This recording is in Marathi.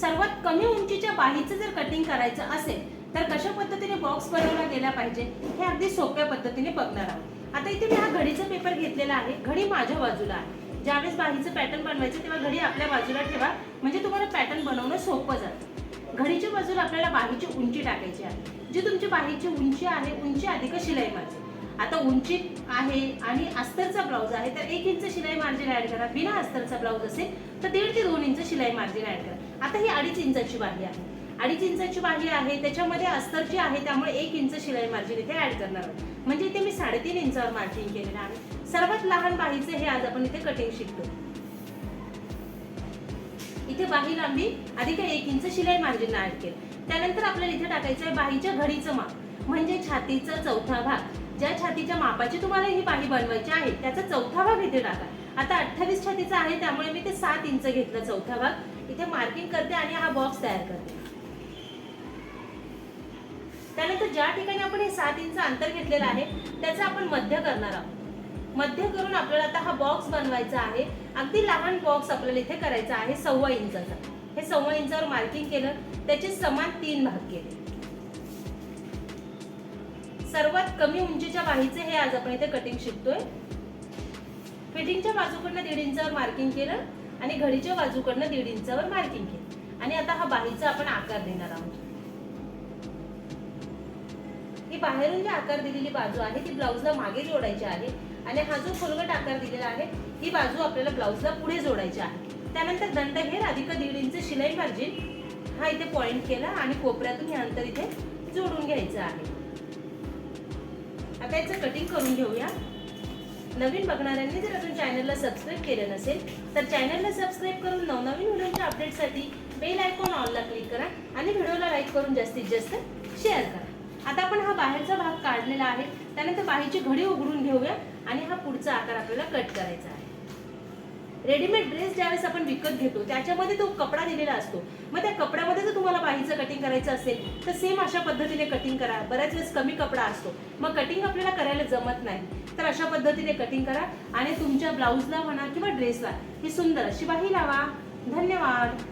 सर्वात कमी उंचीच्या बाहीचं जर कटिंग करायचं असेल तर कशा पद्धतीने बॉक्स बनवला गेला पाहिजे? हे अगदी सोप्या पद्धतीने बघणार आहोत. आता इथे मी हा घडीचा पेपर घेतलेला आहे. घडी माझ्या बाजूला आहे. ज्यावेळेस बाहीचं पॅटर्न बनवायचं तेव्हा घडी आपल्या बाजूला ठेवा. म्हणजे तुम्हाला पॅटर्न बनवणं सोपं जातं. घडीच्या बाजूला आपल्याला बाहीची उंची टाकायची आहे. जी तुमची बाहीची उंची आहे उंची अधिक शिलाई माझी आता उंची आहे आणि अस्तरचा ब्लाऊज आहे तर एक इंच शिलाई मार्जिन ऍड करा. बिना अस्तरचा ब्लाऊज असेल तर दीड ते दोन इंच शिलाई मार्जिन ऍड करा. आता ही अडीच इंचाची बाही आहे. अडीच इंचाची बाही आहे त्याच्यामध्ये अस्तरची आहे त्यामुळे एक इंच शिलाई मार्जिन इथे ऍड करणार आहोत म्हणजे इथे मी साडेतीन इंचावर मार्जिन केलेलं आहे. सर्वात लहान बाहीचे हे आज आपण इथे कटिंग शिकतो इथे बाही लांबी अधिक एक इंच शिलाई मार्जिन ऍड केलं. त्यानंतर आपल्याला इथे टाकायचं आहे बाहीच्या घडीचं माप. म्हणजे छातीचा चौथा भाग. ज्या छातीच्या मापाची तुम्हाला ही बाही बनवायची आहे त्याचा चौथा भाग इथे टाका. आता अठ्ठावीस छातीचा आहे त्यामुळे मी ते सात इंच घेतलं चौथा भाग. इथे मार्किंग करते आणि हा बॉक्स तयार करते. त्यानंतर ज्या ठिकाणी आपण हे सात इंच अंतर घेतलेलं आहे त्याचं आपण मध्य करणार आहोत. मध्य करून आपल्याला आता हा बॉक्स बनवायचा आहे. अगदी लहान बॉक्स आपल्याला इथे करायचा आहे सव्वा इंचाचा. हे सव्वा इंचावर मार्किंग केलं त्याचे समान तीन भाग केले. सर्वात कमी उंचीच्या बाहीचे हे आज आपण इथे कटिंग शिकतोय. फिटिंगच्या बाजूकडनं दीड इंचावर मार्किंग केलं आणि घडीच्या बाजूकडनं दीड इंचावर मार्किंग केलं. आणि आता हा बाहीचा आपण आकार देणार आहोत. ही बाहेरून जी आकार दिलेली बाजू आहे ती ब्लाऊजला मागे जोडायची आहे आणि हा जो खोलगट आकार दिलेला आहे ही बाजू आपल्याला ब्लाऊजला पुढे जोडायची आहे. त्यानंतर दंडघेर अधिक दीड इंच शिलाई मार्जिन हा इथे पॉइंट केला आणि कोपऱ्यातून हे अंतर इथे जोडून घ्यायचं आहे. आता याचं कटिंग करून घेऊया. नवीन बघणाऱ्यांनी जर अजून चॅनलला सबस्क्राईब केलं नसेल तर चॅनलला सबस्क्राईब करून नवनवीन व्हिडिओच्या अपडेटसाठी बेल आयकॉन ऑनला क्लिक करा आणि व्हिडिओला लाईक करून जास्तीत जास्त शेअर करा. आता आपण हा बाहेरचा भाग काढलेला आहे त्यानंतर बाहेरची घडी उघडून घेऊया आणि हा पुढचा आकार आपल्याला कट करायचा आहे. रेडीमेड ड्रेस ज्यावेळेस आपण विकत घेतो त्याच्यामध्ये तो कपडा दिलेला असतो. मग त्या कपड्यामध्ये जर तुम्हाला बाहीचं कटिंग करायचं असेल तर सेम अशा पद्धतीने कटिंग करा. बऱ्याच वेळेस कमी कपडा असतो. मग कटिंग आपल्याला करायला जमत नाही. तर अशा पद्धतीने कटिंग करा आणि तुमच्या ब्लाऊजला म्हणा किंवा ड्रेसला ही सुंदर अशी बाही लावा. धन्यवाद.